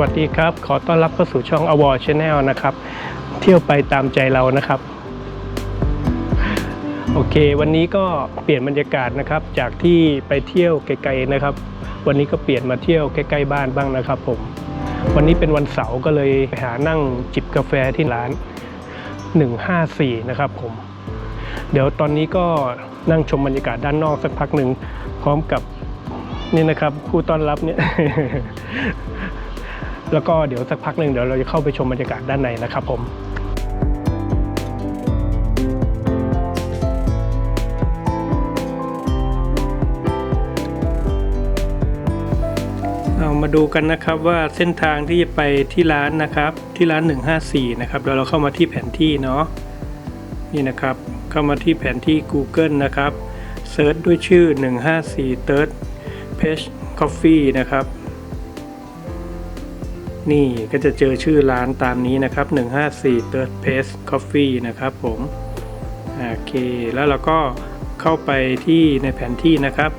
วัสดีครับ ขอต้อนรับเข้าสู่ช่อง a w a r Channel นะครับ เที่ยวไปตามใจเรานะครับ โอเค วันนี้ก็เปลี่ยนบรรยากาศนะครับ จากที่ไปเที่ยวไกลๆนะครับ วันนี้ก็เปลี่ยนมาเที่ยวใกล้ๆบ้านบ้างนะครับผม วันนี้เป็นวันเสาร์ก็เลยไปหานั่งจิบกาแฟที่ร้าน 154 นะครับผม เดี๋ยวตอนนี้ก็นั่งชมบรรยากาศด้านนอกสักพักหนึ่งพร้อมกับนี่นะครับผู้ต้อนรับเนี่ย แล้วก็เดี๋ยวสักพักหนึ่งเดี๋ยวเราจะเข้าไปชมบรรยากาศด้านในนะครับผมเอามาดูกันนะครับว่าเส้นทางที่จะไปที่ร้านนะครับที่ร้าน 154 นะครับเดี๋ยวเราเข้ามาที่แผนที่เนาะนี่นะครับเข้ามาที่แผนที่ Google นะครับเซิร์ชด้วยชื่อ 154 Third Page Coffee นะครับ นี่ก็จะเจอชื่อร้านตามนี้นะครับ 154 Third Page Coffee นะครับผมโอเค แล้วเราก็เข้าไปที่ในแผนที่นะครับ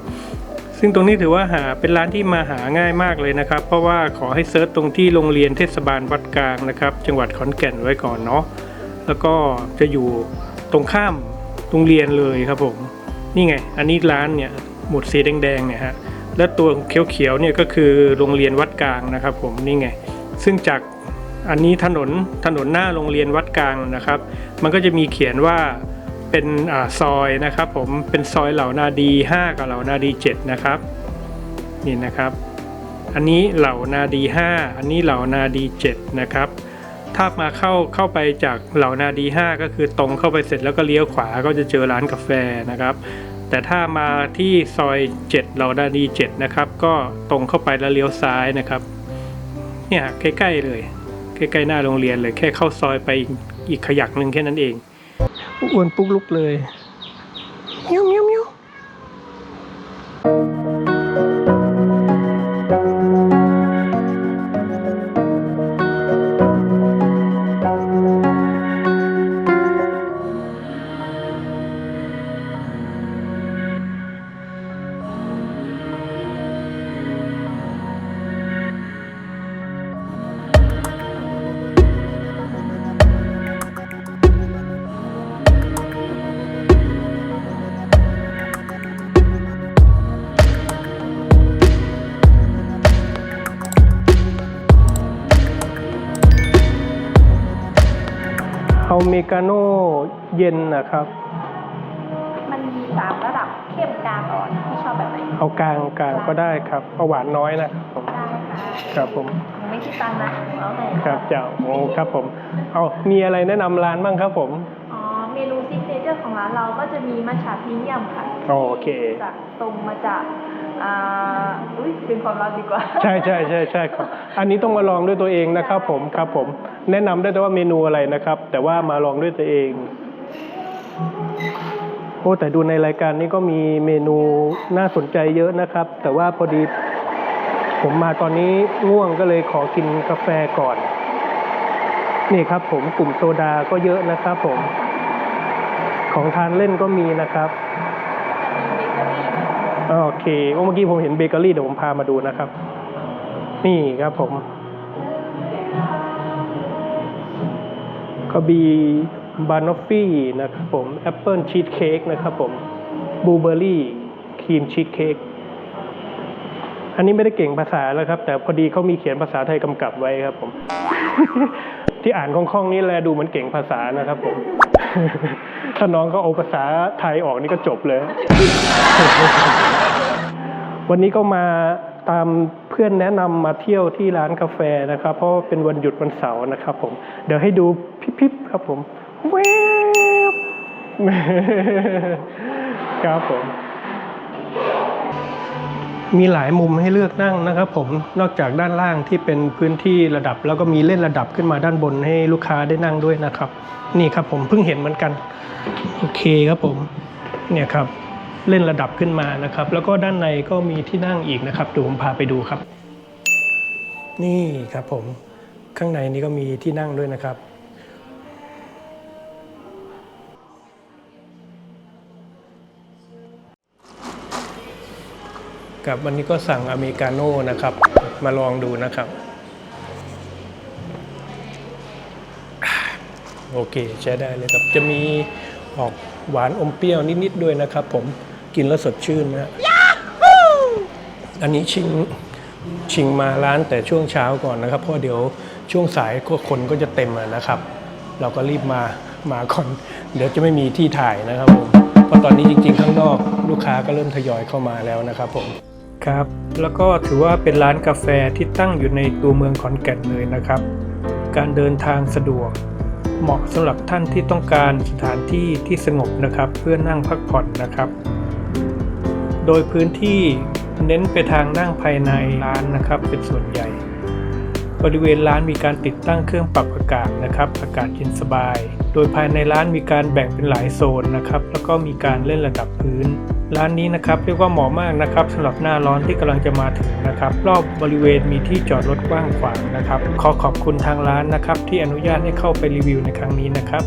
ซึ่งตรงนี้ถือว่าหาเป็นร้านที่มาหาง่ายมากเลยนะครับ เพราะว่าขอให้เซิร์ชตรงที่โรงเรียนเทศบาลวัดกลางนะครับ จังหวัดขอนแก่นไว้ก่อนเนาะแล้วก็จะอยู่ตรงข้ามโรงเรียนเลยครับผม นี่ไง อันนี้ร้านเนี่ยหมุดสีแดงๆเนี่ยฮะและตัวเขียวๆเนี่ยก็คือโรงเรียนวัดกลางนะครับผมนี่ไง ซึ่งจากอันนี้ถนนถนนหน้าโรงเรียนวัดกลางนะครับ มันก็จะมีเขียนว่าเป็นอซอยนะครับผมเป็นซอยเหล่านาดี 5 กับเหล่านาดี 7 นะครับนี่นะครับ อันนี้เหล่านาดี 5 อันนี้เหล่านาดี 7 นะครับถ้ามาเข้าเข้าไปจากเหล่านาดี 5 ก็คือตรงเข้าไปเสร็จแล้วก็เลี้ยวขวาก็จะเจอร้านกาแฟนะครับ แต่ถ้ามาที่ซอย 7 เหล่านาดี 7 นะครับ ก็ตรงเข้าไปแล้วเลี้ยวซ้ายนะครับ เนี่ยใกล้ๆเลย ใกล้ๆหน้าโรงเรียนเลย แค่เข้าซอยไปอีกขยักหนึ่งแค่นั้นเองอ้วนปุ๊กลุกเลย เอาเมกาโน่เย็นนะครับ มันมีสามระดับเข้มกลางอ่อนที่ชอบแบบไหนเอากลางกลางก็ได้ครับเอาหวานน้อยนะครับผมได้ค่ะครับผมยังไม่คิดตังค์นะแล้วแต่ครับเจ้าโอ้ครับผมเอามีอะไรแนะนำร้านบ้างครับผม อ๋อเมนูซิกเนเจอร์ของร้านเราก็จะมีมัทฉะพรีเมียมค่ะโอเค จากตรงมาจาก อ่าอุ้ยเป็นความลับดีกว่า ใช่ใช่ใช่ใช่ครับ อันนี้ต้องมาลองด้วยตัวเองนะครับ ผมครับผม แนะนำได้แต่ว่าเมนูอะไรนะครับ แต่ว่ามาลองด้วยตัวเองโอ้แต่ดูในรายการนี้ก็มีเมนูน่าสนใจเยอะนะครับ แต่ว่าพอดี ผมมาตอนนี้ง่วงก็เลยขอกินกาแฟก่อน นี่ครับ ผมกลุ่มโซดาก็เยอะนะครับ ผม ของทานเล่นก็มีนะครับ โอเคโอ้เมื่อกี้ผมเห็นเบเกอรี่เดี๋ยวผมพามาดูนะครับ นี่ครับผม ก็มีบานอฟฟี่นะครับผมแอปเปิลชีสเค้กนะครับผมบลูเบอร์รี่ครีมชีสเค้กอันนี้ไม่ได้เก่งภาษาแล้วครับ แต่พอดีเขามีเขียนภาษาไทยกำกับไว้ครับผม ที่อ่านคล่องๆนี่แลดูเหมือนเก่งภาษานะครับผม ถ้าน้องเขาเอาภาษาไทยออกนี่ก็จบเลย วันนี้ก็มาตามเพื่อนแนะนำมาเที่ยวที่ร้านกาแฟนะครับ เพราะเป็นวันหยุดวันเสาร์นะครับ ผม เดี๋ยวให้ดูพิบๆครับผมแวบครับผม มีหลายมุมให้เลือกนั่งนะครับผมนอกจากด้านล่างที่เป็นพื้นที่ระดับ แล้วก็มีเล่นระดับขึ้นมาด้านบนให้ลูกค้าได้นั่งด้วยนะครับ นี่ครับผมเพิ่งเห็นเหมือนกัน โอเคครับผม เนี่ยครับ เล่นระดับขึ้นมานะครับ แล้วก็ด้านในก็มีที่นั่งอีกนะครับเดี๋ยวผมพาไปดูครับ นี่ครับผมข้างในนี้ก็มีที่นั่งด้วยนะครับกับวันนี้ก็สั่งอเมริกาโน่นะครับ มาลองดูนะครับ โอเค ใช้ได้เลยครับ จะมีออกหวานอมเปรี้ยวนิด ๆ ด้วยนะครับผม กินแล้วสดชื่นนะฮะอันนี้ชิงชิงมาร้านแต่ช่วงเช้าก่อนนะครับ เพราะเดี๋ยวช่วงสายคนก็จะเต็มนะครับ เราก็รีบมามาก่อนเดี๋ยวจะไม่มีที่ถ่ายนะครับผมเพราะตอนนี้จริง ๆ ข้างนอกลูกค้าก็เริ่มทยอยเข้ามาแล้วนะครับผมครับ แล้วก็ถือว่าเป็นร้านกาแฟที่ตั้งอยู่ในตัวเมืองขอนแก่นเลยนะครับ การเดินทางสะดวก เหมาะสำหรับท่านที่ต้องการสถานที่ที่สงบนะครับ เพื่อนั่งพักผ่อนนะครับ โดยพื้นที่เน้นไปทางนั่งภายในร้านนะครับเป็นส่วนใหญ่ บริเวณร้านมีการติดตั้งเครื่องปรับอากาศนะครับอากาศเย็นสบาย โดยภายในร้านมีการแบ่งเป็นหลายโซนนะครับแล้วก็มีการเล่นระดับพื้น ร้านนี้นะครับเรียกว่าเหมาะมากนะครับสำหรับหน้าร้อนที่กำลังจะมาถึงนะครับรอบบริเวณมีที่จอดรถกว้างขวางนะครับ ขอขอบคุณทางร้านนะครับที่อนุญาตให้เข้าไปรีวิวในครั้งนี้นะครับ